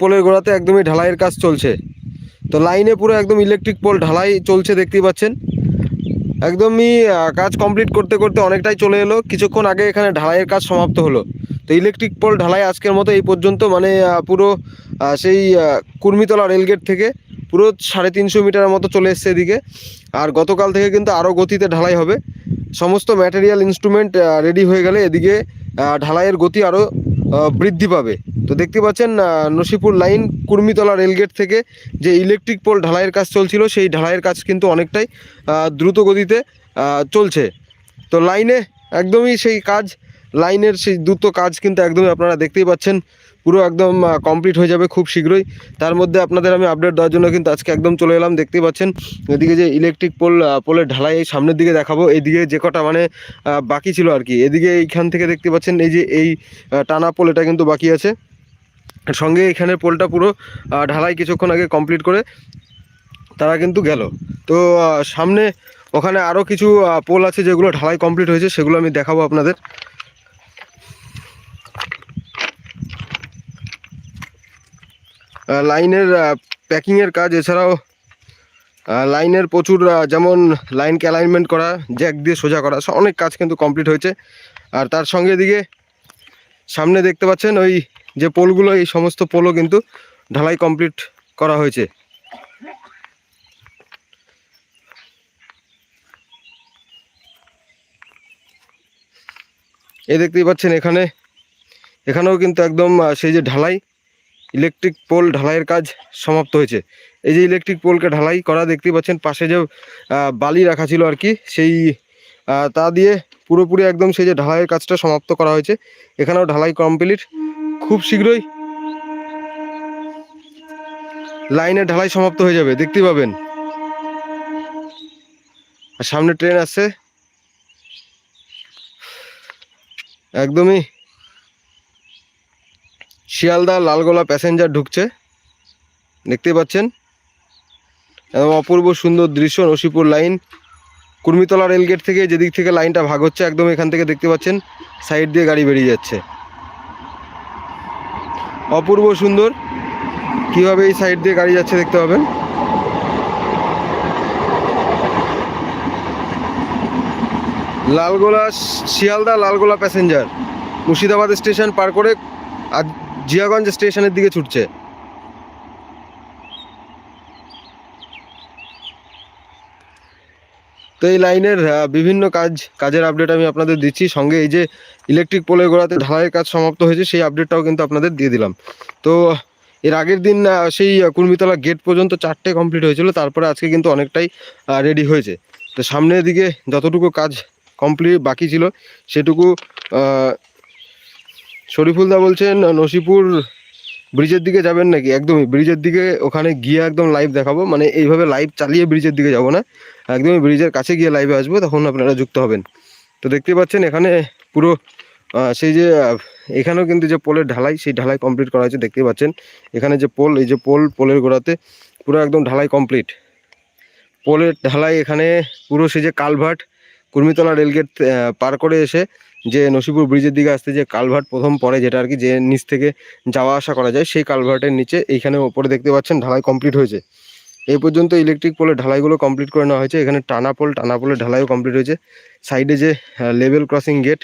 পোলের গোড়াতে একদমই ঢালাইয়ের কাজ চলছে। তো লাইনে পুরো একদম ইলেকট্রিক পোল ঢালাই চলছে, দেখতেই পাচ্ছেন। একদমই কাজ কমপ্লিট করতে করতে অনেকটাই চলে এলো। কিছুক্ষণ আগে এখানে ঢালাইয়ের কাজ সমাপ্ত হলো। তো ইলেকট্রিক পোল ঢালাই আজকের মতো এই পর্যন্ত মানে পুরো সেই কুর্মিতলা রেলগেট থেকে পুরো সাড়ে তিনশো মিটারের মতো চলে এসছে এদিকে। আর গতকাল থেকে কিন্তু আরও গতিতে ঢালাই হবে। সমস্ত ম্যাটেরিয়াল ইনস্ট্রুমেন্ট রেডি হয়ে গেলে এদিকে ঢালাইয়ের গতি আরও বৃদ্ধি পাবে। তো দেখতে পাচ্ছেন নসিপুর লাইন কুর্মিতলা রেলগেট থেকে যে ইলেকট্রিক পোল ঢালাইয়ের কাজ চলছিল, সেই ঢালাইয়ের কাজ কিন্তু অনেকটাই দ্রুত গতিতে চলছে। তো লাইনে একদমই সেই কাজ, লাইনের সেই দ্রুত কাজ কিন্তু একদমই আপনারা দেখতেই পাচ্ছেন। পুরো একদম কমপ্লিট হয়ে যাবে খুব শীঘ্রই। তার মধ্যে আপনাদের আমি আপডেট দেওয়ার জন্য কিন্তু আজকে একদম চলে এলাম, দেখতেই পাচ্ছেন। এদিকে যে ইলেকট্রিক পোল পোলের ঢালাই সামনের দিকে দেখাবো। এদিকে যে কটা মানে বাকি ছিল আর কি। এদিকে এইখান থেকে দেখতে পাচ্ছেন, এই যে এই টানা পোল এটা কিন্তু বাকি আছে। সঙ্গে এখানে পোলটা পুরো ঢালাই কিছুক্ষণ আগে কমপ্লিট করে তারা কিন্তু গেল। তো সামনে ওখানে আরও কিছু পোল আছে যেগুলো ঢালাই কমপ্লিট হয়েছে, সেগুলো আমি দেখাবো আপনাদের। লাইনের প্যাকিংয়ের কাজ, এছাড়াও লাইনের প্রচুর যেমন লাইনকে অ্যালাইনমেন্ট করা জ্যাক দিয়ে সোজা করা অনেক কাজ কিন্তু কমপ্লিট হয়েছে। আর তার সঙ্গে দিকে সামনে দেখতে পাচ্ছেন ওই যে পোলগুলো, এই সমস্ত পোলও কিন্তু ঢালাই কমপ্লিট করা হয়েছে। এ দেখতেই পাচ্ছেন এখানে, এখানেও কিন্তু একদম সেই যে ঢালাই ইলেকট্রিক পোল ঢালাইয়ের কাজ সমাপ্ত হয়েছে। এই যে ইলেকট্রিক পোলকে ঢালাই করা দেখতেই পাচ্ছেন, পাশে যে বালি রাখা ছিল আর কি, সেই তা দিয়ে পুরোপুরি একদম সেই যে ঢালাইয়ের কাজটা সমাপ্ত করা হয়েছে। এখানেও ঢালাই কমপ্লিট। খুব শীঘ্রই লাইনে ঢালাই সমাপ্ত হয়ে যাবে, দেখতেই পাবেন। আর সামনে ট্রেন আসছে। একদমই শিয়ালদা লালগোলা প্যাসেঞ্জার ঢুকছে। দেখতে পাচ্ছেন। এবং অপূর্ব সুন্দর দৃশ্য, নসিপুর লাইন। কুর্মিতলা রেলগেট থেকে যেদিক থেকে লাইনটা ভাগ হচ্ছে, একদম এখান থেকে দেখতে পাচ্ছেন, সাইড দিয়ে গাড়ি বেরিয়ে যাচ্ছে। অপূর্ব সুন্দর। কীভাবে এই সাইড দিয়ে গাড়ি যাচ্ছে দেখতে পাবেন? লালগোলা, শিয়ালদা লালগোলা প্যাসেঞ্জার। মুর্শিদাবাদ স্টেশন পার করে আর জিয়াগঞ্জ স্টেশনের দিকে ছুটছে। তো এই লাইনের বিভিন্ন কাজ, কাজের আপডেট আমি আপনাদের দিচ্ছি। সঙ্গে এই যে ইলেকট্রিক পোলের গোড়াতে ঢালাইয়ের কাজ সমাপ্ত হয়েছে, সেই আপডেটটাও কিন্তু আপনাদের দিয়ে দিলাম। তো, এর আগের দিন সেই কুর্মিতলা গেট পর্যন্ত চারটে কমপ্লিট হয়েছিল, তারপরে আজকে কিন্তু অনেকটাই রেডি হয়েছে। তো সামনের দিকে যতটুকু কাজ কমপ্লিট বাকি ছিল, সেটুকু শরীফুলদা বলছেন, নসিপুর ব্রিজের দিকে যাবেন নাকি? একদমই, ব্রিজের দিকে ওখানে গিয়ে একদম লাইভ দেখাবো। মানে এইভাবে লাইভ চালিয়ে ব্রিজের দিকে যাব না। একদমই ব্রিজের কাছে গিয়ে লাইভে আসব, তখন আপনারা যুক্ত হবেন। তো দেখতে পাচ্ছেন, এখানে পুরো সেই যে এখানেও কিন্তু যে পোলের ঢালাই, সেই ঢালাই কমপ্লিট করা হয়েছে, দেখতে পাচ্ছেন। এখানে যে পোল, এই যে পোল, পোলের গোড়াতে পুরো একদম ঢালাই কমপ্লিট পোলের ঢালাই এখানে পুরো সেই যে কালভার্ট, কুর্মিতলা রেলগেট পার করে এসে যে নসিপুর ব্রিজের দিকে আসতে যে কালভার্ট প্রথম পরে যেটা আর কি যে নিচ থেকে যাওয়া আসা করা যায়, সেই কালভার্টের নিচে এইখানে ওপরে দেখতে পাচ্ছেন ঢালাই কমপ্লিট হয়েছে। এই পর্যন্ত ইলেকট্রিক পোলের ঢালাইগুলো কমপ্লিট করে নেওয়া হয়েছে। এখানে টানা পোল টানা পোলের ঢালাইও কমপ্লিট হয়েছে। সাইডে যে লেভেল ক্রসিং গেট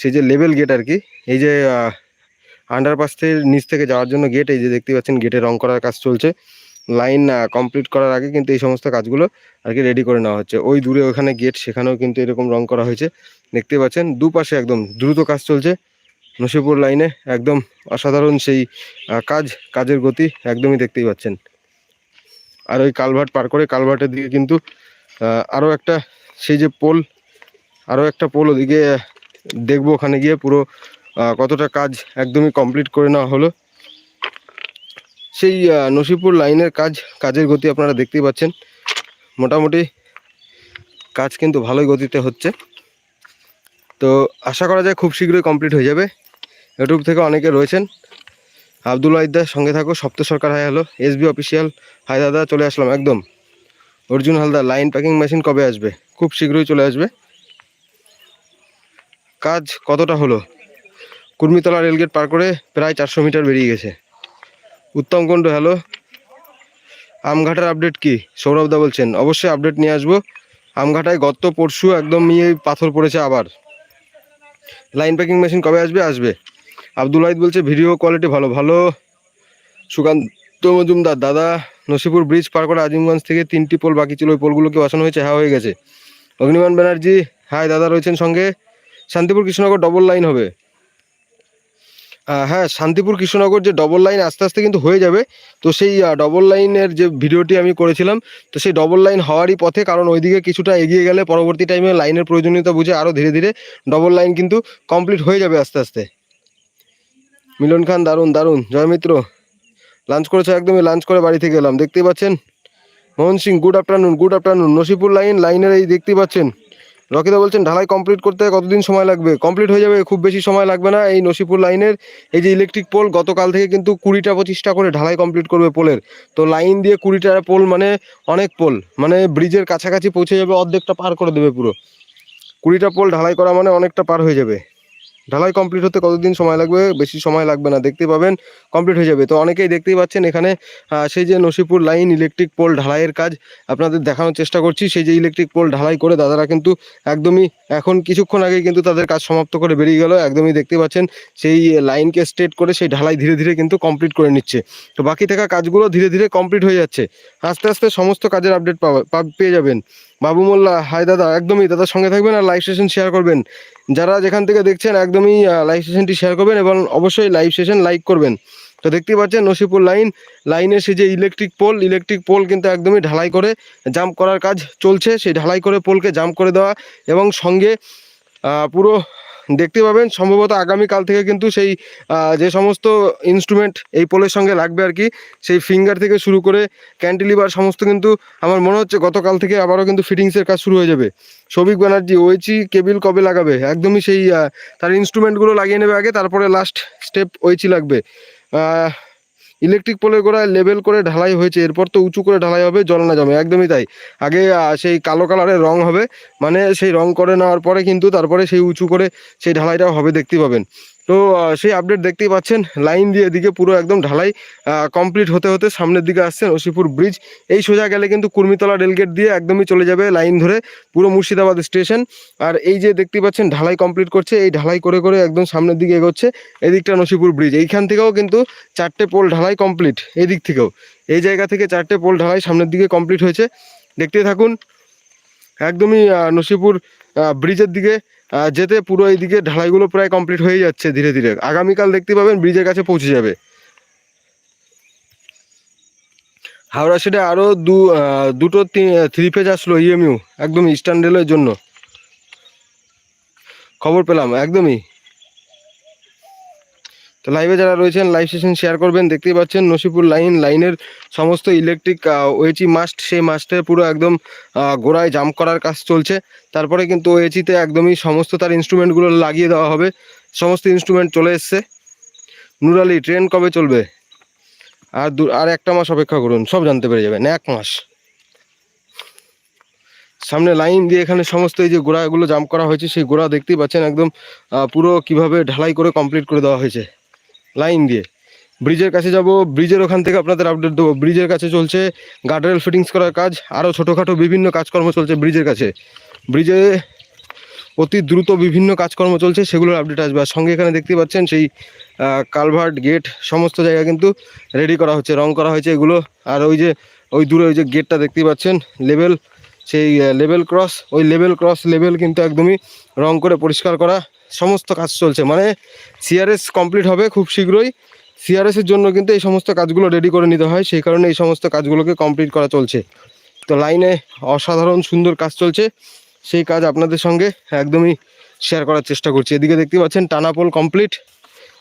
সেই যে লেভেল গেট আর কি, এই যে আন্ডারপাস থেকে নিচ থেকে যাওয়ার জন্য গেট এই যে দেখতে পাচ্ছেন গেটে রং করার কাজ চলছে। লাইন কমপ্লিট করার আগে কিন্তু এই সমস্ত কাজগুলো আর কি রেডি করে নেওয়া হচ্ছে। ওই দূরে ওখানে গেট সেখানেও কিন্তু এরকম রং করা হয়েছে। দেখতে পাচ্ছেন, দুপাশে একদম দ্রুত কাজ চলছে। নসিপুর লাইনে একদম অসাধারণ সেই কাজ, কাজের গতি একদমই দেখতেই পাচ্ছেন। আর ওই কালভার্ট পার করে কালভার্টের দিকে কিন্তু আরও একটা সেই যে পোল আরও একটা পোল ওদিকে দেখব ওখানে গিয়ে পুরো কতটা কাজ একদমই কমপ্লিট করে নেওয়া হলো। সেই নসিপুর লাইনের কাজ, কাজের গতি আপনারা দেখতেই পাচ্ছেন। মোটামুটি কাজ কিন্তু ভালোই গতিতে হচ্ছে। তো আশা করা যায় খুব শীঘ্রই কমপ্লিট হয়ে যাবে। ইউটিউব থেকে অনেকে রয়েছেন। আব্দুল ওয়াহিদার সঙ্গে থাকো, Sapta Sarkar hi, hello. SB official, hi দাদা, চলে আসলাম, একদম। Arjun Haldar, line packing machine কবে আসবে? খুব শীঘ্রই চলে আসবে। কাজ কতটা হলো? কুর্মিতলা রেলগেট পার করে প্রায় চারশো মিটার বেরিয়ে গেছে। উত্তম কুণ্ডু হ্যালো আমঘাটার আপডেট কি? সৌরভদা বলছেন, অবশ্যই আপডেট নিয়ে আসব। আমঘাটায় গত পরশু একদম নিয়ে পাথর পড়েছে আবার। লাইন প্যাকিং মেশিন কবে আসবে? আসবে। আব্দুল ওয়াহিদ বলছে ভিডিও কোয়ালিটি ভালো ভালো। সুকান্ত মজুমদার, দাদা, নসিপুর ব্রিজ পার করে আজিমগঞ্জ থেকে তিনটি পোল বাকি ছিল, ওই পোলগুলোকে বসানো হয়েছে হ্যাঁ হয়ে গেছে। অগ্নিমান ব্যানার্জি হাই দাদা রয়েছেন সঙ্গে। শান্তিপুর কৃষ্ণনগর ডবল লাইন হবে। হ্যাঁ শান্তিপুর কৃষ্ণনগর যে ডবল লাইন আস্তে আস্তে কিন্তু হয়ে যাবে। তো সেই ডবল লাইনের যে ভিডিওটি আমি করেছিলাম, তো সেই ডবল লাইন হওয়ারই পথে কারণ ওইদিকে কিছুটা এগিয়ে গেলে পরবর্তী টাইমে লাইনের প্রয়োজনীয়তা বুঝে আরও ধীরে ধীরে ডবল লাইন কিন্তু কমপ্লিট হয়ে যাবে আস্তে আস্তে। মিলন খান, দারুণ দারুণ। জয় মিত্র। লাঞ্চ করেছে, একদমই লাঞ্চ করে বাড়ি থেকে এলাম। দেখতেই পাচ্ছেন? Mohan Singh good afternoon good afternoon Nasipur line লাইনের এই দেখতেই পাচ্ছেন? রকিদা বলছেন, ঢালাই কমপ্লিট করতে কতদিন সময় লাগবে? কমপ্লিট হয়ে যাবে, খুব বেশি সময় লাগবে না। এই নসিপুর লাইনের এই যে ইলেকট্রিক পোল গতকাল থেকে কিন্তু কুড়িটা পঁচিশটা করে ঢালাই কমপ্লিট করবে পোলের। তো লাইন দিয়ে কুড়িটা পোল মানে অনেক পোল মানে ব্রিজের কাছাকাছি পৌঁছে যাবে, অর্ধেকটা পার করে দেবে পুরো। কুড়িটা পোল ঢালাই করা মানে অনেকটা পার হয়ে যাবে। ঢালাই কমপ্লিট হতে কতদিন সময় লাগবে? বেশি সময় লাগবে না দেখতে পাবেন কমপ্লিট হয়ে যাবে। তো অনেকেই দেখতেই পাচ্ছেন এখানে সেই যে নসিপুর লাইন ইলেকট্রিক পোল ঢালাইয়ের কাজ আপনাদের দেখানোর চেষ্টা করছি। সেই যে ইলেকট্রিক পোল ঢালাই করে দাদারা কিন্তু একদমই এখন কিছুক্ষণ আগেই কিন্তু তাদের কাজ সমাপ্ত করে বেরিয়ে গেল। একদমই দেখতে পাচ্ছেন, সেই লাইনকে স্ট্রেট করে সেই ঢালাই ধীরে ধীরে কিন্তু কমপ্লিট করে নিচ্ছে। তো বাকি থাকা কাজগুলো ধীরে ধীরে কমপ্লিট হয়ে যাচ্ছে। আস্তে আস্তে সমস্ত কাজের আপডেট পাওয়া পেয়ে যাবেন। বাবু মোল্লা হাই দাদা, একদমই দাদার সঙ্গে থাকবেন আর লাইভ সেশন শেয়ার করবেন। যারা যেখান থেকে দেখছেন, একদমই লাইভ সেশনটি শেয়ার করবেন এবং অবশ্যই লাইভ সেশন লাইক করবেন। তো দেখতেই পাচ্ছেন নসিপুর লাইন লাইনের সে যে ইলেকট্রিক পোল ইলেকট্রিক পোল কিন্তু একদমই ঢালাই করে জাম্প করার কাজ চলছে। সেই ঢালাই করে পোলকে জাম্প করে দেওয়া এবং সঙ্গে পুরো দেখতে পাবেন। সম্ভবত আগামীকাল থেকে কিন্তু সেই যে সমস্ত ইনস্ট্রুমেন্ট এই পোলের সঙ্গে লাগবে আর কি, সেই ফিঙ্গার থেকে শুরু করে ক্যান্টিলিভার সমস্ত কিন্তু আমার মনে হচ্ছে গতকাল থেকে আবারও কিন্তু ফিটিংসের কাজ শুরু হয়ে যাবে। সৌভিক ব্যানার্জি ওইচি কেবিল কবে লাগাবে? একদমই সেই তার ইনস্ট্রুমেন্টগুলো লাগিয়ে নেবে আগে, তারপরে লাস্ট স্টেপ ওইচি লাগবে। ইলেকট্রিক পোলের গোড়ায় লেবেল করে ঢালাই হয়েছে, এরপর তো উঁচু করে ঢালাই হবে, জল না জমে, একদমই তাই। আগে সেই কালো কালারের রং হবে মানে সেই রং করে নেওয়ার পরে কিন্তু তারপরে সেই উঁচু করে সেই ঢালাইটা হবে দেখতে পাবেন। তো সেই আপডেট দেখতেই পাচ্ছেন লাইন দিয়ে এদিকে পুরো একদম ঢালাই কমপ্লিট হতে হতে সামনের দিকে আসছেন নসিপুর ব্রিজ এই সোজা গেলে কিন্তু কুর্মিতলা রেলগেট দিয়ে একদমই চলে যাবে লাইন ধরে পুরো মুর্শিদাবাদ স্টেশন আর এই যে দেখতে পাচ্ছেন, ঢালাই কমপ্লিট করছে, এই ঢালাই করে করে একদম সামনের দিকে এগোচ্ছে এদিকটা নসিপুর ব্রিজ এইখান থেকেও কিন্তু চারটে পোল ঢালাই কমপ্লিট এই দিক থেকেও। এই জায়গা থেকে চারটে পোল ঢালাই সামনের দিকে কমপ্লিট হয়েছে। দেখতে থাকুন, একদমই নসিপুর ব্রিজের দিকে যেতে পুরো এইদিকে ঢালাইগুলো প্রায় কমপ্লিট হয়ে যাচ্ছে ধীরে ধীরে। আগামীকাল দেখতে পাবেন ব্রিজের কাছে পৌঁছে যাবে। হাওড়া সেটা আরও দু দুটো থ্রি ফেজ আসলো ইএমইউ একদম ইস্টার্ন রেলের জন্য। খবর পেলাম, একদমই। তো লাইভে যারা রয়েছেন লাইভ সেশন শেয়ার করবেন, দেখতেই পাচ্ছেন নসিপুর লাইন লাইনের সমস্ত ইলেকট্রিক ওয়েচি মাস্ট সেই মাস্টে পুরো একদম গোড়ায় জাম্প করার কাজ চলছে। তারপরে কিন্তু ওয়েচিতে একদমই সমস্ত তার ইনস্ট্রুমেন্টগুলো লাগিয়ে দেওয়া হবে। সমস্ত ইনস্ট্রুমেন্ট চলে এসছে। নুরালি ট্রেন কবে চলবে? আর দু, আর একটা মাস অপেক্ষা করুন, সব জানতে পেরে যাবেন, এক মাস। সামনে লাইন দিয়ে এখানে সমস্ত এই যে গোড়াগুলো জাম্প করা হয়েছে, সেই গোড়া দেখতেই পাচ্ছেন একদম পুরো কীভাবে ঢালাই করে কমপ্লিট করে দেওয়া হয়েছে। লাইন দিয়ে। ব্রিজের কাছে যাব, ব্রিজের ওখান থেকে আপনাদের আপডেট দেবো। ব্রিজের কাছে চলছে গার্ডরেল ফিটিংস করার কাজ আরও ছোটোখাটো বিভিন্ন কাজকর্ম চলছে ব্রিজের কাছে। ব্রিজে অতি দ্রুত বিভিন্ন কাজকর্ম চলছে, সেগুলোর আপডেট আসবে। আর সঙ্গে এখানে দেখতে পাচ্ছেন সেই কালভার্ট গেট সমস্ত জায়গা কিন্তু রেডি করা হচ্ছে, রং করা হয়েছে এগুলো। আর ওই যে, ওই দূরে ওই যে গেটটা দেখতে পাচ্ছেন লেভেল সেই লেভেল ক্রস ওই লেভেল ক্রস লেভেল কিন্তু একদমই রং করে পরিষ্কার করা। সমস্ত কাজ চলছে। মানে সিআরএস কমপ্লিট হবে খুব শীঘ্রই। সিআরএসের জন্য কিন্তু এই সমস্ত কাজগুলো রেডি করে নিতে হয়। সেই কারণে এই সমস্ত কাজগুলোকে কমপ্লিট করা চলছে। তো লাইনে অসাধারণ সুন্দর কাজ চলছে। সেই কাজ আপনাদের সঙ্গে একদমই শেয়ার করার চেষ্টা করছি। এদিকে দেখতে পাচ্ছেন টানাপোল কমপ্লিট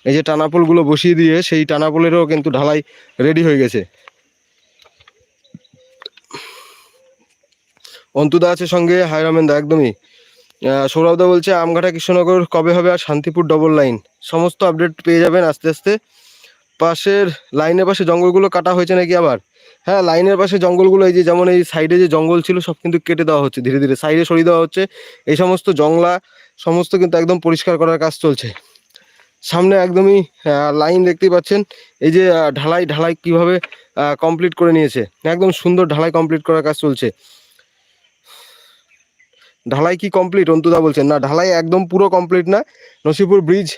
এই যে টানাপোলগুলো বসিয়ে দিয়ে সেই টানাপোলেরও কিন্তু ঢালাই রেডি হয়ে গেছে। অন্তুদা আছে সঙ্গে হায়রামেন্দা একদমই। সৌরভদা বলছে, আমঘাটা কৃষ্ণনগর কবে হবে আর শান্তিপুর ডবল লাইন সমস্ত আপডেট পেয়ে যাবেন আস্তে আস্তে। পাশের লাইনের পাশে জঙ্গলগুলো কাটা হয়েছে নাকি আবার? হ্যাঁ লাইনের পাশে জঙ্গলগুলো, এই যে যেমন এই সাইডে যে জঙ্গল ছিল, সব কিন্তু কেটে দেওয়া হচ্ছে ধীরে ধীরে। সাইডে সরিয়ে দেওয়া হচ্ছে। এই সমস্ত জংলা, সমস্ত কিন্তু একদম পরিষ্কার করার কাজ চলছে। সামনে একদমই লাইন দেখতেই পাচ্ছেন, এই যে ঢালাই ঢালাই কীভাবে কমপ্লিট করে নিয়েছে। একদম সুন্দর ঢালাই কমপ্লিট করার কাজ চলছে। ঢালাই কি কমপ্লিট অন্তুদা বলছেন, না, ঢালাই একদম পুরো কমপ্লিট না। নসিপুর ব্রিজ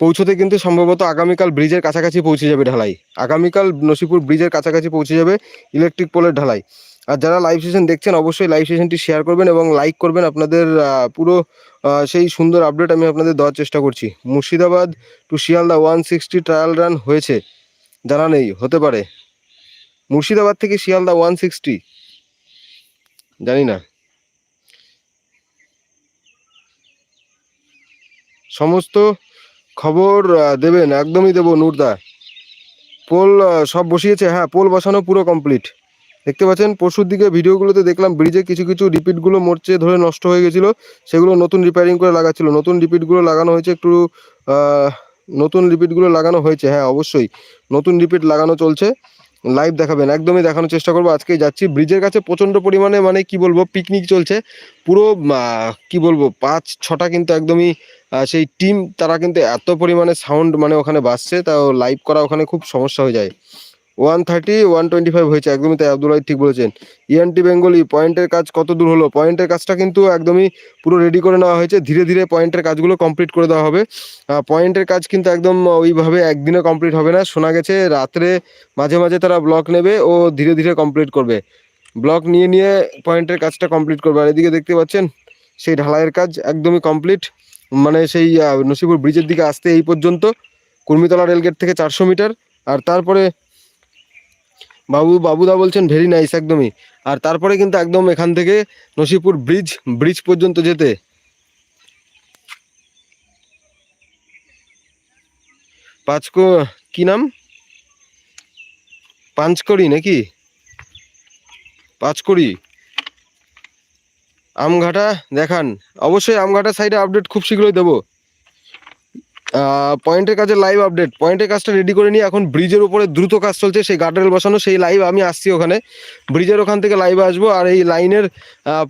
পৌঁছতে কিন্তু সম্ভবত আগামীকাল ব্রিজের কাছাকাছি পৌঁছে যাবে ঢালাই। আগামীকাল নসিপুর ব্রিজের কাছাকাছি পৌঁছে যাবে ইলেকট্রিক পোলের ঢালাই। আর যারা লাইভ সেশন দেখছেন, অবশ্যই লাইভ সেশনটি শেয়ার করবেন এবং লাইক করবেন আপনাদের পুরো সেই সুন্দর আপডেট আমি আপনাদের দেওয়ার চেষ্টা করছি। Murshidabad to Sealdah one sixty trial run হয়েছে। জানা নেই, হতে পারে। মুর্শিদাবাদ থেকে শিয়ালদা ওয়ান সিক্সটি জানি না। সমস্ত খবর দেবেন, একদমই দেবো, নূরদা। পোল সব বসিয়েছে হ্যাঁ পোল বসানো পুরো কমপ্লিট দেখতে পাচ্ছেন, পরশুর দিকে ভিডিওগুলোতে দেখলাম ব্রিজে কিছু কিছু রিপিটগুলো মরচে ধরে নষ্ট হয়ে গেছিল। সেগুলো নতুন রিপেয়ারিং করে লাগাচ্ছিল। নতুন রিপিটগুলো লাগানো হয়েছে একটু নতুন রিপিটগুলো লাগানো হয়েছে হ্যাঁ অবশ্যই। নতুন রিপিট লাগানো চলছে। লাইভ দেখাবেন, একদমই দেখানোর চেষ্টা করব। আজকেই যাচ্ছি ব্রিজের কাছে প্রচণ্ড পরিমাণে মানে কি বলব পিকনিক চলছে। পুরো কি বলব পাঁচ ছটা কিন্তু একদমই সেই টিম তারা কিন্তু এত পরিমাণে সাউন্ড মানে ওখানে বাজছে, তাও লাইভ করা ওখানে খুব সমস্যা হয়ে যায়। One thirty one twenty five হয়েছে, একদমই তাই, আব্দুল ঠিক বলেছেন। ইএনটি বেঙ্গলি পয়েন্টের কাজ কত দূর হলো? পয়েন্টের কাজটা কিন্তু একদমই পুরো রেডি করে নেওয়া হয়েছে, ধীরে ধীরে পয়েন্টের কাজগুলো কমপ্লিট করে দেওয়া হবে। পয়েন্টের কাজ কিন্তু একদম ওইভাবে একদিনে কমপ্লিট হবে না। শোনা গেছে, রাত্রে মাঝে মাঝে তারা ব্লক নেবে, ও ধীরে ধীরে কমপ্লিট করবে। ব্লক নিয়ে নিয়ে পয়েন্টের কাজটা কমপ্লিট করবে। আর এদিকে দেখতে পাচ্ছেন, সেই ঢালাইয়ের কাজ একদমই কমপ্লিট মানে সেই নসিপুর ব্রিজের দিকে আসতে এই পর্যন্ত কুর্মিতলা রেলগেট থেকে চারশো মিটার, আর তারপরে বাবু, বাবুদা বলছেন ভেরি নাইস একদমই। আর তারপরে কিন্তু একদম এখান থেকে নসিপুর ব্রিজ ব্রিজ পর্যন্ত যেতে। পাঁচকো, কি নাম? পাঁচকড়ি নাকি? পাঁচকড়ি। আমঘাটা দেখান। অবশ্যই আমঘাটা সাইডে আপডেট খুব শীঘ্রই দেবো। পয়েন্টের কাজে লাইভ আপডেট পয়েন্টের কাজটা রেডি করে নিয়ে এখন ব্রিজের উপরে দ্রুত কাজ চলছে, সেই গার্ডরেল বসানো, সেই লাইভ আমি আসছি ওখানে। ব্রিজের ওখান থেকে লাইভে আসব আর এই লাইনের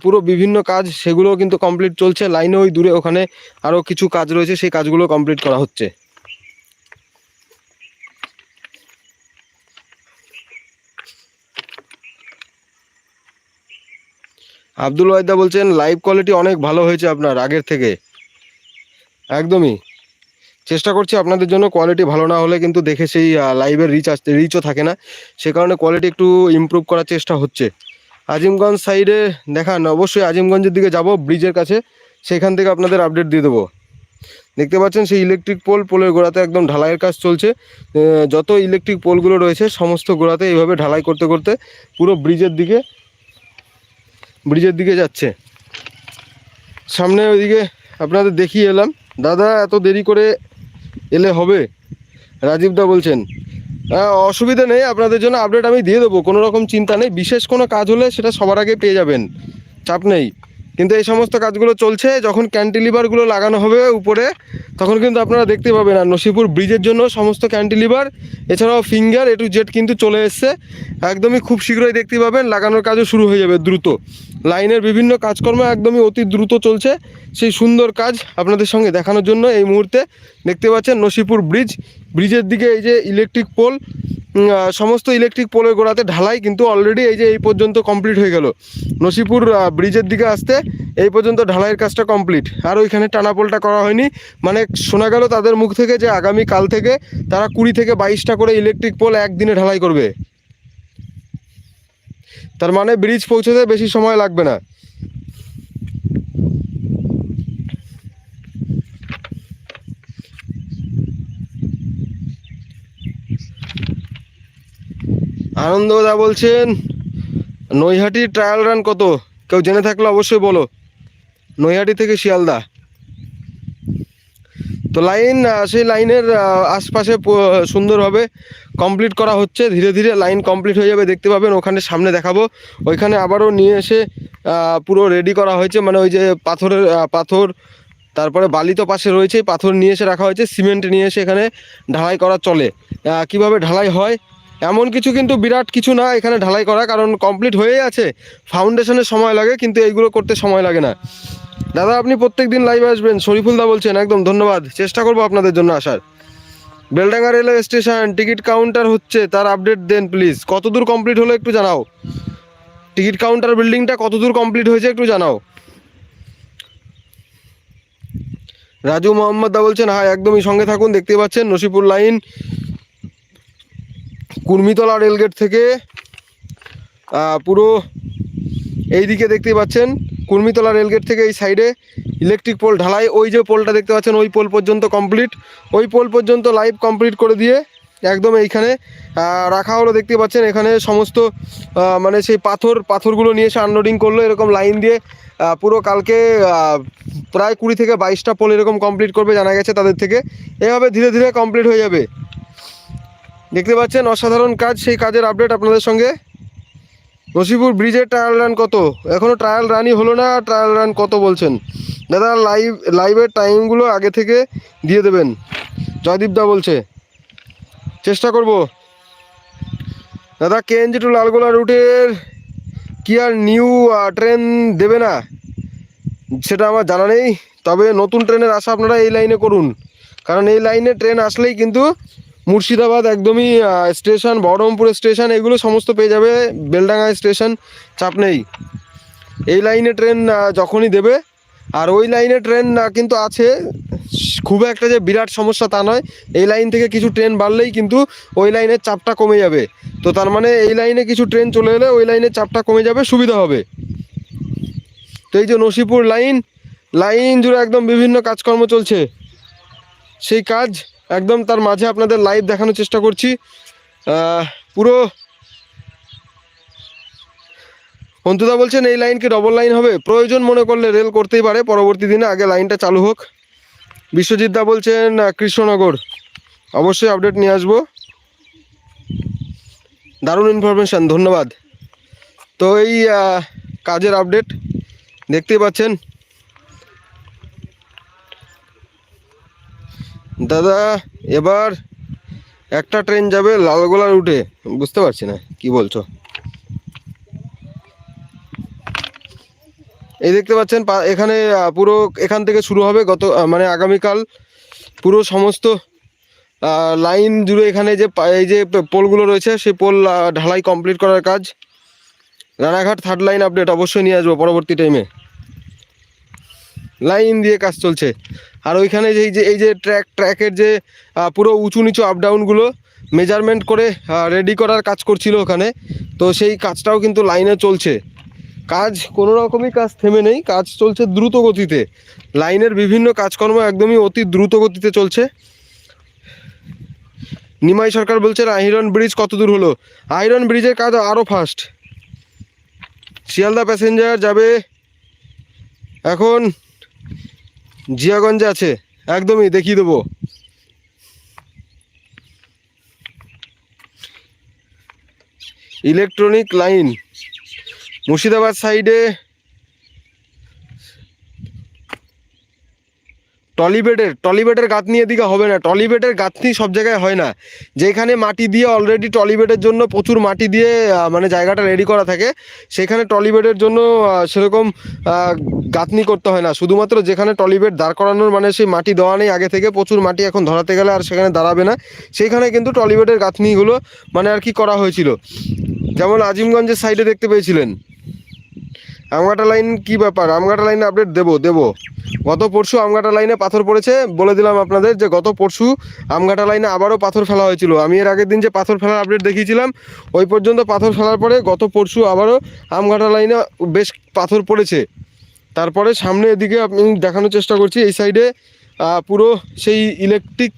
পুরো বিভিন্ন কাজ সেগুলো কিন্তু কমপ্লিট চলছে। লাইনে ওই দূরে ওখানে আরও কিছু কাজ রয়েছে, সেই কাজগুলো কমপ্লিট করা হচ্ছে। আব্দুল ওয়াইদা বলছেন লাইভ কোয়ালিটি অনেক ভালো হয়েছে আপনার আগের থেকে। একদমই। চেষ্টা করছি আপনাদের জন্য কোয়ালিটি ভালো না হলে কিন্তু দেখে সেই লাইভের রিচ আসতে রিচও থাকে না। সে কারণে কোয়ালিটি একটু ইমপ্রুভ করার চেষ্টা হচ্ছে। আজিমগঞ্জ সাইডে দেখান, অবশ্যই আজিমগঞ্জের দিকে যাব ব্রিজের কাছে। সেখান থেকে আপনাদের আপডেট দিয়ে দেবো। দেখতে পাচ্ছেন সেই ইলেকট্রিক পোল পোলের গোড়াতে একদম ঢালাইয়ের কাজ চলছে। যত ইলেকট্রিক পোলগুলো রয়েছে, সমস্ত গোড়াতে এইভাবে ঢালাই করতে করতে পুরো ব্রিজের দিকে ব্রিজের দিকে যাচ্ছে। সামনে ওইদিকে আপনাদের দেখিয়ে এলাম। দাদা এত দেরি করে এলে হবে? রাজীবদা বলছেন হ্যাঁ, অসুবিধা নেই আপনাদের জন্য আপডেট আমি দিয়ে দেবো। কোনো রকম চিন্তা নেই। বিশেষ কোনো কাজ হলে সেটা সবার আগে পেয়ে যাবেন। চাপ নেই। কিন্তু এই সমস্ত কাজগুলো চলছে, যখন ক্যান্টিলিভারগুলো লাগানো হবে উপরে, তখন কিন্তু আপনারা দেখতে পাবেন, আর নসিপুর ব্রিজের জন্য সমস্ত ক্যান্টিলিভার এছাড়াও ফিঙ্গার এ টু জেড কিন্তু চলে এসছে। একদমই খুব শীঘ্রই দেখতে পাবেন, লাগানোর কাজও শুরু হয়ে যাবে দ্রুত। লাইনের বিভিন্ন কাজকর্ম একদমই অতি দ্রুত চলছে। সেই সুন্দর কাজ আপনাদের সঙ্গে দেখানোর জন্য এই মুহূর্তে দেখতে পাচ্ছেন নসিপুর ব্রিজ। ব্রিজের দিকে এই যে ইলেকট্রিক পোল সমস্ত ইলেকট্রিক পোলের গোড়াতে ঢালাই কিন্তু অলরেডি এই যে এই পর্যন্ত কমপ্লিট হয়ে গেল। নসিপুর ব্রিজের দিকে আসতে এই পর্যন্ত ঢালাইয়ের কাজটা কমপ্লিট আর ওইখানে টানাপোলটা করা হয়নি। মানে শোনা গেল তাদের মুখ থেকে যে আগামী কাল থেকে তারা কুড়ি থেকে বাইশটা করে ইলেকট্রিক পোল একদিনে ঢালাই করবে। তার মানে ব্রিজ পৌঁছতে বেশি সময় লাগবে না। আনন্দদা বলছেন, নৈহাটি ট্রায়াল রান কত? কেউ জেনে থাকলে অবশ্যই বলো। নৈহাটি থেকে শিয়ালদা। তো লাইন সেই লাইনের আশপাশে সুন্দরভাবে কমপ্লিট করা হচ্ছে। ধীরে ধীরে লাইন কমপ্লিট হয়ে যাবে। দেখতে পাবেন, ওখানে সামনে দেখাবো। ওইখানে আবারও নিয়ে এসে পুরো রেডি করা হয়েছে। মানে ওই যে পাথরের পাথর, তারপরে বালি তো পাশে রয়েছে পাথর নিয়ে এসে রাখা হয়েছে। সিমেন্ট নিয়ে এসে এখানে ঢালাই করা চলে। কীভাবে ঢালাই হয়? এমন কিছু কিন্তু বিরাট কিছু না এখানে ঢালাই করা, কারণ কমপ্লিট হয়েই আছে। ফাউন্ডেশনের সময় লাগে, কিন্তু এইগুলো করতে সময় লাগে না। দাদা, আপনি প্রত্যেক দিন লাইভে আসবেন, শরীফুলদা বলছেন, একদম ধন্যবাদ। চেষ্টা করব আপনাদের জন্য আসার। Beldanga railway station ticket counter হচ্ছে, তার আপডেট দেন প্লিজ কতদূর কমপ্লিট হলো একটু জানাও। টিকিট কাউন্টার বিল্ডিংটা কতদূর কমপ্লিট হয়েছে একটু জানাও। রাজু মোহাম্মদ দা বলছেন হ্যাঁ একদমই সঙ্গে থাকুন দেখতে পাচ্ছেন, নসিপুর লাইন কুর্মিতলা রেলগেট থেকে পুরো এই দিকে দেখতে পাচ্ছেন, কুর্মিতলা রেলগেট থেকে এই সাইডে ইলেকট্রিক পোল ঢালাই। ওই যে পোলটা দেখতে পাচ্ছেন, ওই পোল পর্যন্ত কমপ্লিট। ওই পোল পর্যন্ত লাইভ কমপ্লিট করে দিয়ে একদম এইখানে রাখা হলো দেখতে পাচ্ছেন। এখানে সমস্ত মানে সেই পাথর, পাথরগুলো নিয়ে এসে আনলোডিং করল। এরকম লাইন দিয়ে পুরো কালকে প্রায় কুড়ি থেকে বাইশটা পোল এরকম কমপ্লিট করবে জানা গেছে তাদের থেকে। এভাবে ধীরে ধীরে কমপ্লিট হয়ে যাবে। দেখতে পাচ্ছেন অসাধারণ কাজ, সেই কাজের আপডেট আপনাদের সঙ্গে। নসিপুর ব্রিজের ট্রায়াল রান কত? এখনও ট্রায়াল রানই হলো না ট্রায়াল রান কত বলছেন? দাদা লাইভ লাইভের টাইমগুলো আগে থেকে দিয়ে দেবেন। জয়দীপ দা বলছে। চেষ্টা করব। দাদা কেএনজি টু লালগোলা রুটের কি আর নিউ ট্রেন দেবে না? সেটা আমার জানা নেই। তবে নতুন ট্রেনের আশা আপনারা এই লাইনে করুন। কারণ এই লাইনে ট্রেন আসলেই কিন্তু মুর্শিদাবাদ একদমই স্টেশন বহরমপুর স্টেশন, এগুলো সমস্ত পেয়ে যাবে। বেলডাঙ্গা স্টেশন, চাপ নেই। এই লাইনে ট্রেন যখনই দেবে। আর ওই লাইনে ট্রেন কিন্তু আছে। খুব একটা যে বিরাট সমস্যা তা নয়। এই লাইন থেকে কিছু ট্রেন বাড়লেই কিন্তু ওই লাইনের চাপটা কমে যাবে। তো তার মানে এই লাইনে কিছু ট্রেন চলে এলে ওই লাইনের চাপটা কমে যাবে, সুবিধা হবে। তো এই যে নসিপুর লাইন লাইন জুড়ে একদম বিভিন্ন কাজকর্ম চলছে। সেই কাজ একদম তার মাঝে আপনাদের লাইভ দেখানোর চেষ্টা করছি। পুরো অন্তুদা বলছেন, এই লাইন কি ডবল লাইন হবে? প্রয়োজন মনে করলে রেল করতেই পারে। পরবর্তী দিনে আগে লাইনটা চালু হোক। বিশ্বজিৎ দা বলছেন কৃষ্ণনগর। অবশ্যই আপডেট নিয়ে আসব। দারুণ ইনফরমেশান ধন্যবাদ। তো এই কাজের আপডেট দেখতেই পাচ্ছেন। দাদা, এবার একটা ট্রেন যাবে লালগোলা রুটে বুঝতে পারছি না, কি বলছো? এই দেখতে পাচ্ছেন এখানে পুরো এখান থেকে শুরু হবে গত মানে আগামীকাল। পুরো সমস্ত লাইন জুড়ে এখানে যে এই যে পোলগুলো রয়েছে সেই পোল ঢালাই কমপ্লিট করার কাজ। রানাঘাট থার্ড লাইন আপডেট অবশ্যই নিয়ে আসব পরবর্তী টাইমে লাইন দিয়ে কাজ চলছে। আর ওইখানে যে এই যে এই যে ট্র্যাক ট্র্যাকের যে পুরো উঁচু নিচু আপ ডাউনগুলো মেজারমেন্ট করে রেডি করার কাজ করছিল ওখানে। তো সেই কাজটাও কিন্তু লাইনে চলছে। কাজ কোনো রকমই কাজ থেমে নেই, কাজ চলছে দ্রুত গতিতে। লাইনের বিভিন্ন কাজকর্ম একদমই অতি দ্রুত গতিতে চলছে। নিমাই সরকার বলছেন আইরন ব্রিজ কত দূর হলো আইরন ব্রিজের কাজ আরও ফাস্ট শিয়ালদা প্যাসেঞ্জার যাবে। এখন জিয়াগঞ্জে আছে একদমই দেখিয়ে দেবো। ইলেকট্রনিক লাইন মুর্শিদাবাদ সাইডে টলিবেডের টলিবেডের গাঁথনি এদিকে হবে না। টলিবেডের গাঁথনি সব জায়গায় হয় না। যেখানে মাটি দিয়ে অলরেডি টলিবেডের জন্য প্রচুর মাটি দিয়ে মানে জায়গাটা রেডি করা থাকে, সেখানে টলিবেডের জন্য সেরকম গাঁথনি করতে হয় না। শুধুমাত্র যেখানে টলিবেড দাঁড় করানোর মানে সেই মাটি দেওয়া নেই, আগে থেকে প্রচুর মাটি এখন ধরাতে গেলে আর সেখানে দাঁড়াবে না। সেইখানে কিন্তু টলিবেডের গাঁথনিগুলো মানে আর কি করা হয়েছিল। যেমন আজিমগঞ্জের সাইডে দেখতে পেয়েছিলেন। আমগাটা লাইন কি ব্যাপার? আমগাটা লাইনে আপডেট দেবো দেবো। গত পরশু আমগাটা লাইনে পাথর পড়েছে, বলে দিলাম আপনাদের যে গত পরশু আমগাটা লাইনে আবারও পাথর ফেলা হয়েছিল। আমি এর আগের দিন যে পাথর ফেলার আপডেট দেখিয়েছিলাম, ওই পর্যন্ত পাথর ফেলার পরে গত পরশু আবারও আমগাটা লাইনে বেশ পাথর পড়েছে। তারপরে সামনে এদিকে আমি দেখানোর চেষ্টা করছি, এই সাইডে পুরো সেই ইলেকট্রিক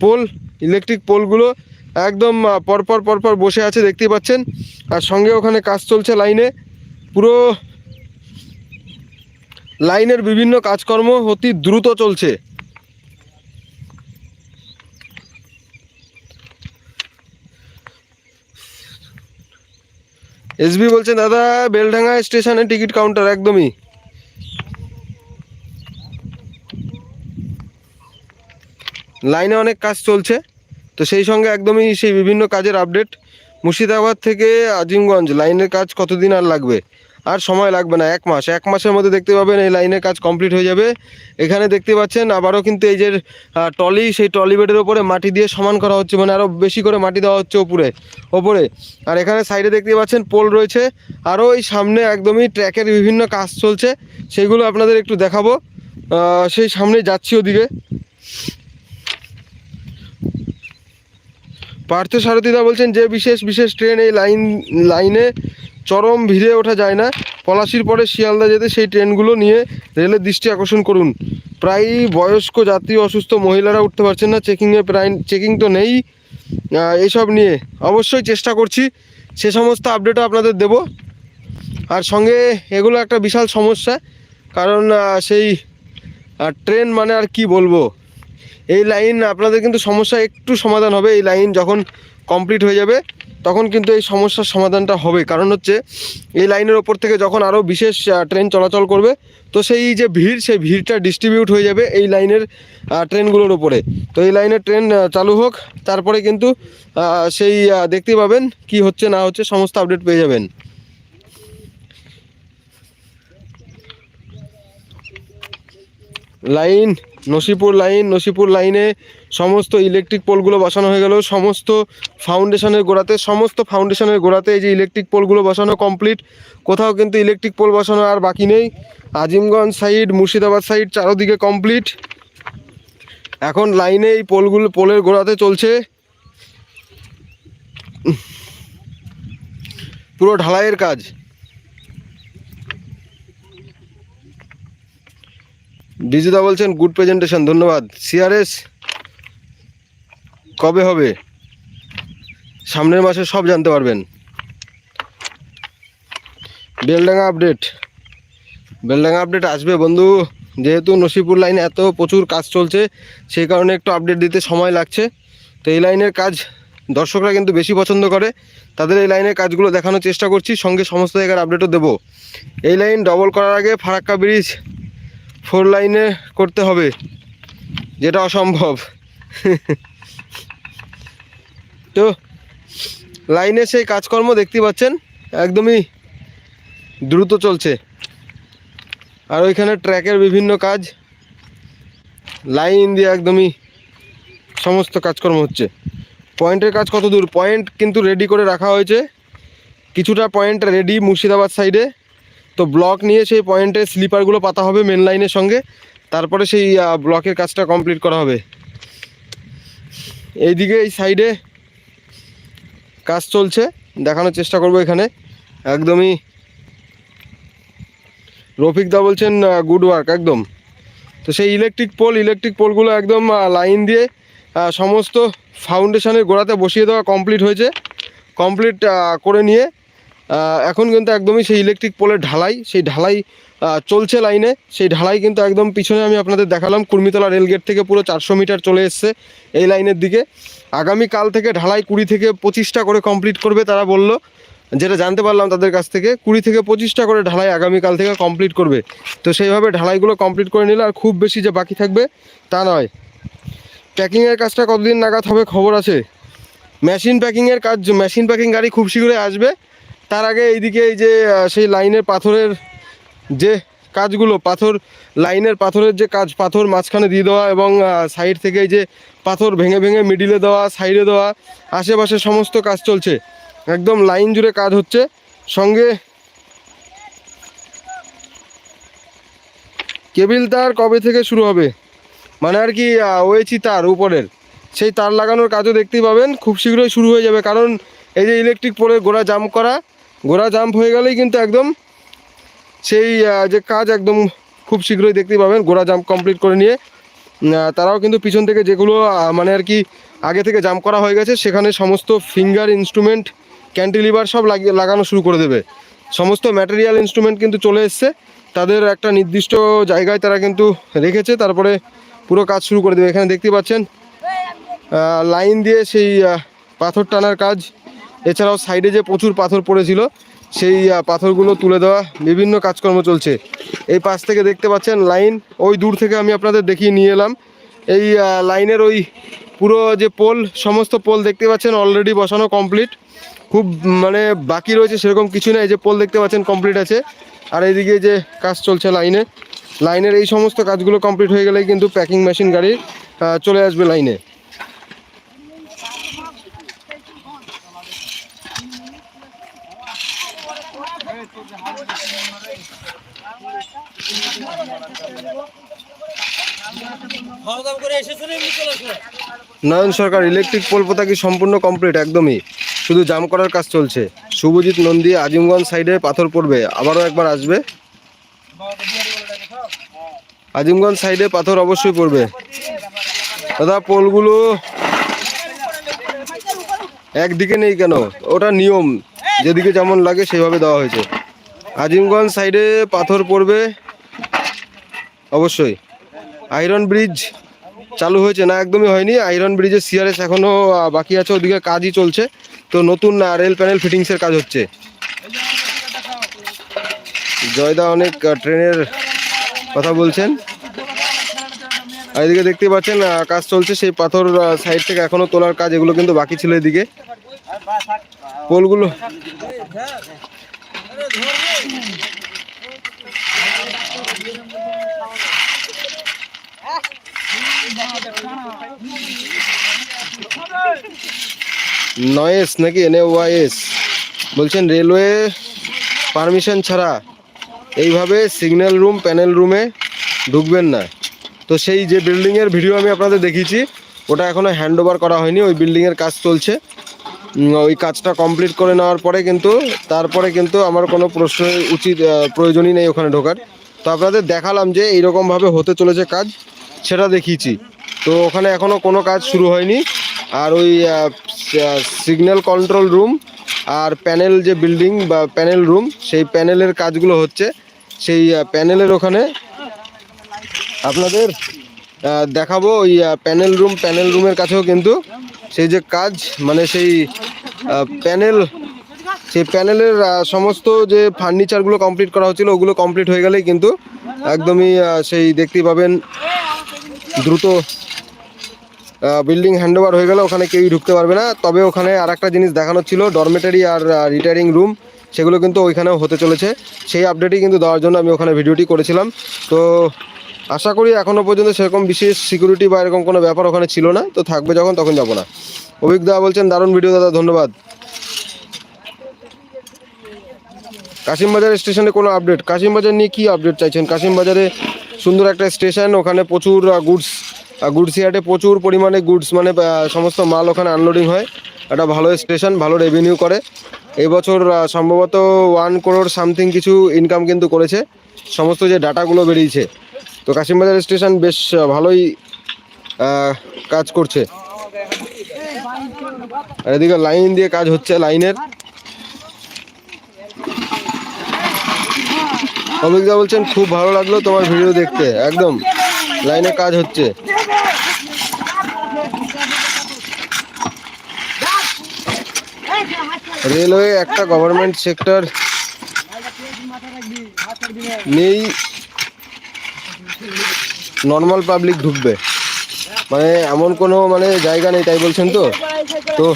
পোল ইলেকট্রিক পোলগুলো একদম পরপর পরপর বসে আছে, দেখতেই পাচ্ছেন। আর সঙ্গে ওখানে কাজ চলছে লাইনে পুরো লাইনের বিভিন্ন কাজকর্ম অতি দ্রুত চলছে। এসবি বলছে, দাদা, বেলডাঙ্গা স্টেশনে টিকিট কাউন্টার একদমই। লাইনে অনেক কাজ চলছে, তো সেই সঙ্গে একদমই সেই বিভিন্ন কাজের আপডেট মুর্শিদাবাদ থেকে আজিমগঞ্জ। লাইনের কাজ কতদিন আর লাগবে? আর সময় লাগবে না, এক মাস। এক মাসের মধ্যে দেখতে পাবেন এই লাইনের কাজ কমপ্লিট হয়ে যাবে। এখানে দেখতে পাচ্ছেন আবারও কিন্তু এই যে টলি সেই টলি বেডের ওপরে মাটি দিয়ে সমান করা হচ্ছে মানে আরও বেশি করে মাটি দেওয়া হচ্ছে ওপরে ওপরে। আর এখানে সাইডে দেখতে পাচ্ছেন পোল রয়েছে আরও এই সামনে একদমই ট্র্যাকের বিভিন্ন কাজ চলছে, সেগুলো আপনাদের একটু দেখাবো। সেই সামনে যাচ্ছি ওদিকে। পার্থ সারথীদা বলছেন, যে বিশেষ বিশেষ ট্রেন এই লাইন, লাইনে চরম ভিড়ে ওঠা যায় না। পলাশির পরে শিয়ালদা যেতে সেই ট্রেনগুলো নিয়ে রেলের দৃষ্টি আকর্ষণ করুন। প্রায় বয়স্ক যাত্রী, অসুস্থ মহিলারা উঠতে পারছেন না। চেকিংয়ে প্রায়, চেকিং তো নেই। এইসব নিয়ে অবশ্যই চেষ্টা করছি। সে সমস্ত আপডেটও আপনাদের দেব। আর সঙ্গে এগুলো একটা বিশাল সমস্যা, কারণ সেই ট্রেন মানে আর কি বলব? এই লাইন, আপনাদের কিন্তু সমস্যা একটু সমাধান হবে। এই লাইন যখন কমপ্লিট হয়ে যাবে তখন কিন্তু এই সমস্যার সমাধানটা হবে। কারণ হচ্ছে, এই লাইনের ওপর থেকে যখন আরও বিশেষ ট্রেন চলাচল করবে, তো সেই যে ভিড়, সেই ভিড়টা ডিস্ট্রিবিউট হয়ে যাবে এই লাইনের ট্রেনগুলোর ওপরে। তো এই লাইনের ট্রেন চালু হোক, তারপরে কিন্তু সেই দেখতে পাবেন কি হচ্ছে, না হচ্ছে, সমস্ত আপডেট পেয়ে যাবেন। লাইন নসিপুর লাইন, নসিপুর লাইনে সমস্ত ইলেকট্রিক পোলগুলো বসানো হয়ে গেল। সমস্ত ফাউন্ডেশনের গোড়াতে, সমস্ত ফাউন্ডেশনের গোড়াতে এই যে ইলেকট্রিক পোলগুলো বসানো কমপ্লিট কোথাও কিন্তু ইলেকট্রিক পোল বসানো আর বাকি নেই। আজিমগঞ্জ সাইড মুর্শিদাবাদ সাইড চারোদিকে কমপ্লিট এখন লাইনে এই পোলগুলো পোলের গোড়াতে চলছে। পুরো ঢালাইয়ের কাজ। ডিজিদা বলছেন গুড প্রেজেন্টেশন ধন্যবাদ। সিআরএস কবে হবে? সামনের মাসে সব জানতে পারবেন। বেলডাঙ্গা আপডেট। বেলডাঙ্গা আপডেট আসবে বন্ধু, যেহেতু নসিপুর লাইনে এত প্রচুর কাজ চলছে, সেই কারণে একটু আপডেট দিতে সময় লাগছে। তো এই লাইনের কাজ দর্শকরা কিন্তু বেশি পছন্দ করে। তাদের এই লাইনের কাজগুলো দেখানোর চেষ্টা করছি, সঙ্গে সমস্ত জায়গার আপডেটও দেবো। এই লাইন ডবল করার আগে ফারাক্কা ব্রিজ ফোর লাইনে করতে হবে, যেটা অসম্ভব। তো, লাইনে সেই কাজকর্ম দেখতে পাচ্ছেন, একদমই দ্রুত চলছে। আর ওইখানে ট্র্যাকের বিভিন্ন কাজ, লাইন দিয়ে একদমই সমস্ত কাজকর্ম হচ্ছে। পয়েন্টের কাজ কত দূর? পয়েন্ট কিন্তু রেডি করে রাখা হয়েছে। কিছুটা পয়েন্ট রেডি মুর্শিদাবাদ সাইডে তো ব্লক নিয়ে সেই পয়েন্টে স্লিপারগুলো পাতা হবে মেন লাইনের সঙ্গে। তারপরে সেই ব্লকের কাজটা কমপ্লিট করা হবে। এইদিকে এই সাইডে কাজ চলছে, দেখানোর চেষ্টা করব এখানে। একদমই রফিক দা বলছেন গুড ওয়ার্ক একদম। তো সেই ইলেকট্রিক পোল ইলেকট্রিক পোলগুলো একদম লাইন দিয়ে সমস্ত ফাউন্ডেশনের গোড়াতে বসিয়ে দেওয়া কমপ্লিট হয়েছে। কমপ্লিট করে নিয়ে এখন কিন্তু একদমই সেই ইলেকট্রিক পোলের ঢালাই, সেই ঢালাই চলছে লাইনে সেই ঢালাই কিন্তু একদম পিছনে আমি আপনাদের দেখালাম, কুর্মিতলা রেলগেট থেকে পুরো চারশো মিটার চলে এসছে এই লাইনের দিকে। আগামী কাল থেকে ঢালাই কুড়ি থেকে পঁচিশটা করে কমপ্লিট করবে তারা বলল, যেটা জানতে পারলাম তাদের কাছ থেকে, কুড়ি থেকে পঁচিশটা করে ঢালাই আগামীকাল থেকে কমপ্লিট করবে। তো সেইভাবে ঢালাইগুলো কমপ্লিট করে নিলে আর খুব বেশি যে বাকি থাকবে তা নয়। প্যাকিংয়ের কাজটা কতদিন নাগাদ হবে খবর আছে? মেশিন প্যাকিংয়ের কাজ মেশিন প্যাকিং গাড়ি খুব শীঘ্রই আসবে। তার আগে এইদিকে এই যে সেই লাইনের পাথরের যে কাজগুলো, পাথর, লাইনের পাথরের যে কাজ, পাথর মাঝখানে দিয়ে দেওয়া এবং সাইড থেকে এই যে পাথর ভেঙে ভেঙে মিডিলে দেওয়া, সাইডে দেওয়া, আশেপাশে সমস্ত কাজ চলছে। একদম লাইন জুড়ে কাজ হচ্ছে। সঙ্গে কেবিল তার কবে থেকে শুরু হবে? মানে আর কি ওয়েছি তার উপরের। সেই তার লাগানোর কাজও দেখতেই পাবেন। খুব শীঘ্রই শুরু হয়ে যাবে। কারণ এই যে ইলেকট্রিক পোলের গোড়া জাম্প করা গোড়া জাম্প হয়ে গেলেই কিন্তু একদম সেই যে কাজ একদম খুব শীঘ্রই দেখতেই পাবেন। গোড়া জাম্প কমপ্লিট করে নিয়ে তারাও কিন্তু পিছন থেকে যেগুলো মানে আর কি আগে থেকে জাম্প করা হয়ে গেছে, সেখানে সমস্ত ফিঙ্গার ইনস্ট্রুমেন্ট ক্যান্টিলিভার সব লাগিয়ে, লাগানো শুরু করে দেবে। সমস্ত ম্যাটেরিয়াল ইনস্ট্রুমেন্ট কিন্তু চলে এসছে। তাদের একটা নির্দিষ্ট জায়গায় তারা কিন্তু রেখেছে, তারপরে পুরো কাজ শুরু করে দেবে। এখানে দেখতে পাচ্ছেন লাইন দিয়ে সেই পাথর টানার কাজ। এছাড়াও সাইডে যে প্রচুর পাথর পড়েছিল, সেই পাথরগুলো তুলে দেওয়া বিভিন্ন কাজকর্ম চলছে। এই পাশ থেকে দেখতে পাচ্ছেন লাইন, ওই দূর থেকে আমি আপনাদের দেখিয়ে নিয়ে এলাম। এই লাইনের ওই পুরো যে পোল, সমস্ত পোল দেখতে পাচ্ছেন অলরেডি বসানো কমপ্লিট খুব মানে বাকি রয়েছে সেরকম কিছু নেই এই যে পোল দেখতে পাচ্ছেন কমপ্লিট আছে। আর এইদিকে যে কাজ চলছে লাইনে, লাইনের এই সমস্ত কাজগুলো কমপ্লিট হয়ে গেলেই কিন্তু প্যাকিং মেশিন গাড়ি চলে আসবে লাইনে। নয়ন সরকার ইলেকট্রিক পোল পোতা কি সম্পূর্ণ কমপ্লিট একদমই। শুধু জাম করার কাজ চলছে। শুভজিৎ নন্দী, আজিমগঞ্জ সাইডে পাথর পড়বে। আবারও একবার আসবে। আজিমগঞ্জ সাইডে পাথর অবশ্যই পড়বে। দাদা, পোলগুলো একদিকে নেই কেন? ওটা নিয়ম। যেদিকে যেমন লাগে সেভাবে দেওয়া হয়েছে। আজিমগঞ্জ সাইডে পাথর পড়বে। অবশ্যই। আয়রন ব্রিজ চালু হয়েছে। না একদমই হয়নি। আয়রন ব্রিজের সিআরএস এখনও বাকি আছে। ওদিকে কাজই চলছে। তো নতুন রেল প্যানেল ফিটিংসের কাজ হচ্ছে। জয়দা অনেক ট্রেনের কথা বলছেন। এদিকে দেখতে পাচ্ছেন কাজ চলছে। সেই পাথর সাইড থেকে এখনও তোলার কাজ এগুলো কিন্তু বাকি ছিল এদিকে। পোলগুলো নয়েস নাকি? এন ওয়াইএস বলছেন, রেলওয়ে পারমিশন ছাড়া এইভাবে সিগন্যাল রুম, প্যানেল রুমে ঢুকবেন না। তো সেই যে বিল্ডিংয়ের ভিডিও আমি আপনাদের দেখিয়েছি, ওটা এখনও হ্যান্ড ওভার করা হয়নি, ওই বিল্ডিংয়ের কাজ চলছে। ওই কাজটা কমপ্লিট করে নেওয়ার পরে কিন্তু, তারপরে কিন্তু আমার কোনো প্রশ্ন উচিত প্রয়োজনই নেই ওখানে ঢোকার। তো আপনাদের দেখালাম যে এইরকমভাবে হতে চলেছে কাজ, সেটা দেখিয়েছি। তো ওখানে এখনও কোনো কাজ শুরু হয়নি। আর ওই সিগন্যাল কন্ট্রোল রুম আর প্যানেল যে বিল্ডিং বা প্যানেল রুম সেই প্যানেলের কাজগুলো হচ্ছে। সেই প্যানেলের ওখানে আপনাদের দেখাবো ওই প্যানেল রুম প্যানেল রুমের কাছেও কিন্তু সেই যে কাজ মানে সেই প্যানেল সেই প্যানেলের সমস্ত যে ফার্নিচারগুলো কমপ্লিট করা হচ্ছিল, ওগুলো কমপ্লিট হয়ে গেলেই কিন্তু একদমই সেই দেখতেই পাবেন। দ্রুত বিল্ডিং হ্যান্ডওভার হয়ে গেলে ওখানে কেউই ঢুকতে পারবে না। তবে ওখানে আর একটা জিনিস দেখানো ছিল ডরমেটারি আর রিটায়ারিং রুম সেগুলো কিন্তু ওইখানেও হতে চলেছে। সেই আপডেটই কিন্তু দেওয়ার জন্য আমি ওখানে ভিডিওটি করেছিলাম। তো আশা করি এখনও পর্যন্ত সেরকম বিশেষ সিকিউরিটি বা এরকম কোনো ব্যাপার ওখানে ছিল না। তো থাকবে যখন, তখন যাব না। অভিজ্ঞতা বলছেন, দারুণ ভিডিও দাদা, ধন্যবাদ। কাশিমবাজার স্টেশনে কোনো আপডেট কাশিমবাজার নিয়ে কী আপডেট চাইছেন? কাশিমবাজারে সুন্দর একটা স্টেশন, ওখানে প্রচুর গুডস গুডস ইয়ার্ডে প্রচুর পরিমাণে গুডস মানে সমস্ত মাল ওখানে আনলোডিং হয়। একটা ভালো স্টেশন, ভালো রেভিনিউ করে। এবছর সম্ভবত ওয়ান করোড় সামথিং কিছু ইনকাম কিন্তু করেছে। সমস্ত যে ডাটাগুলো বেরিয়েছে। তো কাশিমবাজার স্টেশন বেশ ভালোই কাজ করছে। এদিকে লাইন দিয়ে কাজ হচ্ছে লাইনের অভিজ্ঞতা বলছেন, খুব ভালো লাগল তোমার ভিডিও দেখতে। একদম, লাইনে কাজ হচ্ছে। রেলওয়ে একটা গভর্নমেন্ট সেক্টর নেই নর্মাল পাবলিক ঢুকবে। মানে এমন কোনো মানে জায়গা নেই, তাই বলছেন তো? তো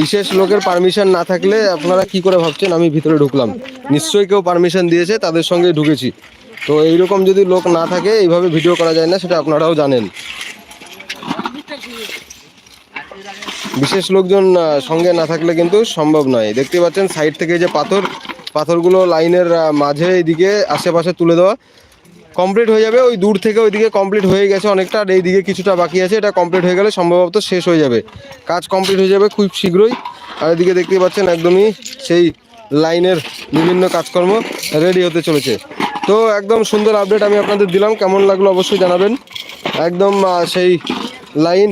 বিশেষ লোকের পারমিশন না থাকলে আপনারা কি করে ভাবছেন? আমি ভিতরে ঢুকলাম। নিশ্চয়ই কেউ পারমিশন দিয়েছে, তাদের সঙ্গে ঢুকেছি। তো এইরকম যদি লোক না থাকে, এইভাবে ভিডিও করা যায় না, সেটা আপনারাও জানেন। বিশেষ লোকজন সঙ্গে না থাকলে কিন্তু সম্ভব নয়। দেখতে পাচ্ছেন সাইড থেকে যে পাথর, পাথরগুলো লাইনের মাঝে এইদিকে আশেপাশে তুলে দেওয়া। কমপ্লিট হয়ে যাবে। ওই দূর থেকে ওইদিকে কমপ্লিট হয়ে গেছে অনেকটা, আর এইদিকে কিছুটা বাকি আছে। এটা কমপ্লিট হয়ে গেলে সম্ভবত শেষ হয়ে যাবে। কাজ কমপ্লিট হয়ে যাবে খুব শীঘ্রই। আর এদিকে দেখতে পাচ্ছেন একদমই সেই লাইনের বিভিন্ন কাজকর্ম রেডি হতে চলেছে। তো একদম সুন্দর আপডেট আমি আপনাদের দিলাম। কেমন লাগল অবশ্যই জানাবেন। একদম সেই লাইন,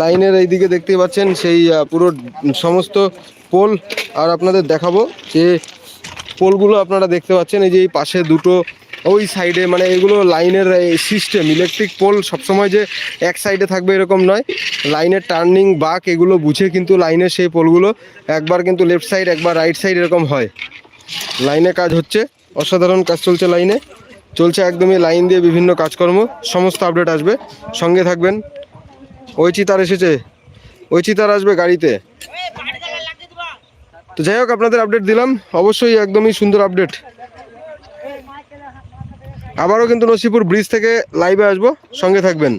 লাইনের এইদিকে দেখতে পাচ্ছেন সেই পুরো সমস্ত পোল। আর আপনাদের দেখাবো যে পোলগুলো আপনারা দেখতে পাচ্ছেন, এই যে এই পাশে দুটো ওই সাইডে মানে এগুলো লাইনের সিস্টেম ইলেকট্রিক পোল সবসময় যে এক সাইডে থাকবে এরকম নয়। লাইনের টার্নিং বাক এগুলো বুঝে কিন্তু লাইনের সেই পোলগুলো একবার কিন্তু লেফট সাইড একবার রাইট সাইড এরকম হয়। লাইনে কাজ হচ্ছে, অসাধারণ কাজ চলছে লাইনে চলছে একদমই লাইন দিয়ে বিভিন্ন কাজকর্ম, সমস্ত আপডেট আসবে। সঙ্গে থাকবেন ওই চিতার এসেছে। ওই চিতার আসবে গাড়িতে। তো যাই হোক, আপনাদের আপডেট দিলাম। অবশ্যই একদমই সুন্দর আপডেট আবারও কিন্তু নসিপুর ব্রিজ থেকে লাইভে আসব। সঙ্গে থাকবেন।